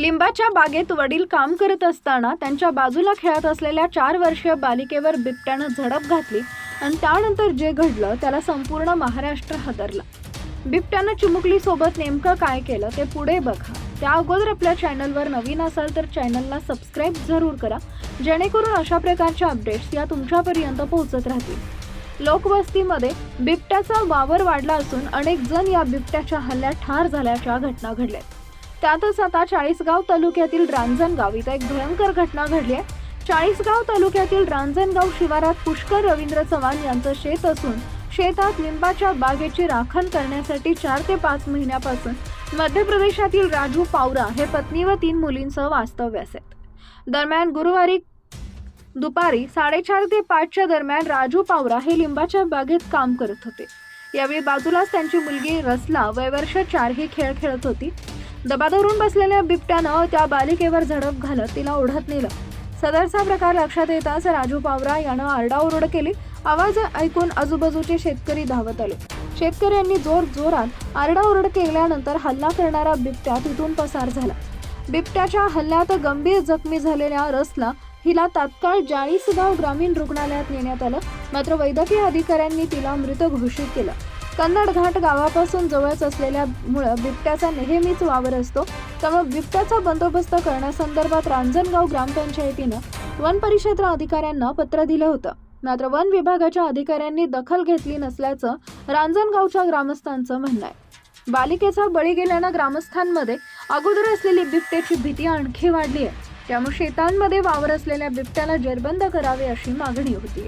लिंबाच्या बागेत वडील काम करत असताना त्यांच्या बाजूला खेळत असलेल्या चार वर्षीय बालिकेवर बिबट्यानं झडप घातली आणि त्यानंतर जे घडलं त्याला संपूर्ण महाराष्ट्र हादरला. बिबट्यानं चिमुकली सोबत नेमकं काय केलं ते पुढे बघा. त्या अगोदर आपल्या चॅनलवर नवीन असाल तर चॅनलला सबस्क्राईब जरूर करा. जेणेकरून अशा प्रकारच्या अपडेट्स या तुमच्यापर्यंत पोहोचत राहतील. लोकवस्तीमध्ये बिबट्याचा वावर वाढला असून अनेक जण या बिबट्याच्या हल्ल्यात ठार झाल्याच्या घटना घडल्यात. त्यातच आता चाळीसगाव तालुक्यातील रांजणगाव इथं एक भयंकर घटना घडली आहे. चाळीसगाव तालुक्यातील रांजणगाव शिवारात पुष्कर रवींद्र चव्हाण यांचं शेत असून शेतात लिंबाच्या बागेची राखण करण्यासाठी चार ते पाच महिन्यापासून मध्य प्रदेशातील राजू पावरा हे पत्नी व तीन मुलींसह वास्तव्यास आहेत. दरम्यान गुरुवारी दुपारी साडेचार ते पाचच्या दरम्यान राजू पावरा हे लिंबाच्या बागेत काम करत होते. यावेळी बाजूलाच त्यांची मुलगी रसला वयवर्ष चार ही खेळ खेळत होती. दबा धरून बसलेल्या बिबट्यानं त्या बालिकेवर झडप घालत तिला ओढत नेलं. सदरचा प्रकार लक्षात येताच राजू पावरा यानं आरडाओरड केली. आवाज ऐकून आजूबाजूचे शेतकरी धावत आले. शेतकऱ्यांनी जोर जोरात आरडाओरड केल्यानंतर हल्ला करणारा बिबट्या तिथून पसार झाला. बिबट्याच्या हल्ल्यात गंभीर जखमी झालेल्या रसला हिला तात्काळ जाळीसगाव ग्रामीण रुग्णालयात नेण्यात आलं. मात्र वैद्यकीय अधिकाऱ्यांनी तिला मृत घोषित केलं. कन्नड घाट गावापासून जवळच असलेल्यामुळं बिबट्याचा नेहमीच वावर असतो. त्यामुळे बिबट्याचा बंदोबस्त करण्यासंदर्भात रांजणगाव ग्रामपंचायतीनं वन परिक्षेत्र अधिकाऱ्यांना पत्र दिलं होतं. मात्र वन विभागाच्या अधिकाऱ्यांनी दखल घेतली नसल्याचं रांजणगावच्या ग्रामस्थांचं म्हणणं आहे. बालिकेचा बळी गेल्यानं ग्रामस्थांमध्ये अगोदर असलेली बिबट्याची भीती आणखी वाढली आहे त्यामुळे शेतांमध्ये वावर असलेल्या बिबट्याला जेरबंद करावे अशी मागणी होती